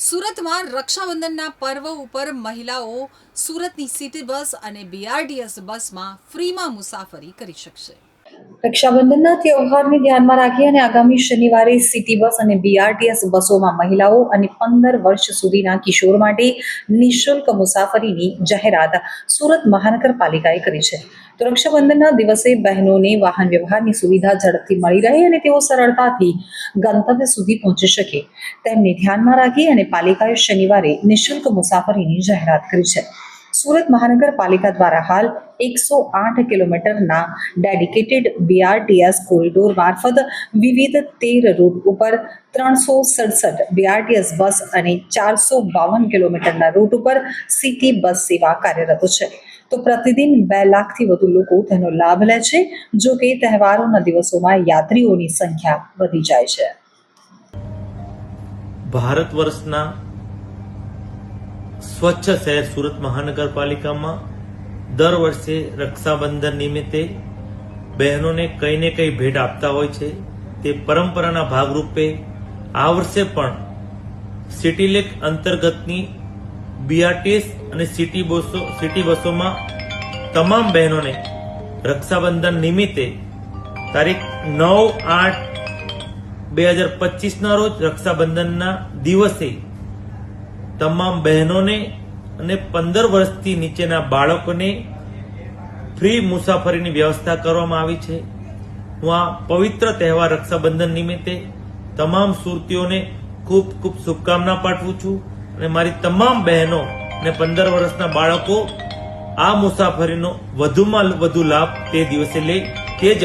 સુરતમાં રક્ષાબંધનના પર્વ ઉપર મહિલાઓ સુરતની સિટી બસ અને બીઆરટીએસ બસમાં ફ્રીમાં મુસાફરી કરી શકશે. રક્ષાબંધનના તહેવારને ધ્યાનમાં રાખી આગામી શનિવારે સિટી બસ અને બીઆરટીએસ બસોમાં મહિલાઓ અને પંદર વર્ષ સુધીના કિશોર માટે નિઃશુલ્ક મુસાફરીની જાહેરાત સુરત મહાનગરપાલિકાએ કરી છે. તો રક્ષાબંધનના દિવસે બહેનોને વાહન વ્યવહારની સુવિધા ઝડપથી મળી રહે અને તેઓ સરળતાથી ગંતવ્ય સુધી પહોંચી શકે. તેમને ધ્યાનમાં રાખી અને પાલિકાએ શનિવારે નિઃશુલ્ક મુસાફરીની જાહેરાત કરી છે. સુરત મહાનગરપાલિકા દ્વારા હાલ એકસો આઠ કિલોમીટરના ડેડિકેટેડ બીઆરટીએસ કોરિડોર મારફત વિવિધ તેર રૂટ ઉપર ત્રણસો સડસઠ બીઆરટીએસ બસ અને ચારસો બાવન કિલોમીટરના રૂટ ઉપર સિટી બસ સેવા કાર્યરત છે. તો પ્રતિદિન બે લાખથી વધુ લોકો તેનો લાભ લે છે, જો કે તહેવારોના દિવસોમાં યાત્રીઓની સંખ્યા વધી જાય છે. ભારત વર્ષના સ્વચ્છ શહેર સુરત મહાનગરપાલિકામાં દર વર્ષે રક્ષાબંધન નિમિત્તે બહેનોને કંઈ ને કંઈ ભેટ આપતા હોય છે. તે પરંપરાના ભાગરૂપે આ વર્ષે પણ સિટીલેક અંતર્ગતની બીઆરટીએસ અને સિટી બસો, સિટી બસોમાં તમામ બહેનોને રક્ષાબંધન નિમિત્તે તારીખ નવ આઠ બે હજાર પચીસના રોજ રક્ષાબંધનના દિવસે તમામ બહેનોને અને પંદર વર્ષથી નીચેના બાળકોને ફ્રી મુસાફરીની વ્યવસ્થા કરવામાં આવી છે. હું આ પવિત્ર તહેવાર રક્ષાબંધન નિમિત્તે તમામ સુરતીઓને ખૂબ ખૂબ શુભકામના પાઠવું છું અને મારી તમામ બહેનો અને પંદર વર્ષના બાળકો આ મુસાફરીનો વધુમાં વધુ લાભ તે દિવસે લે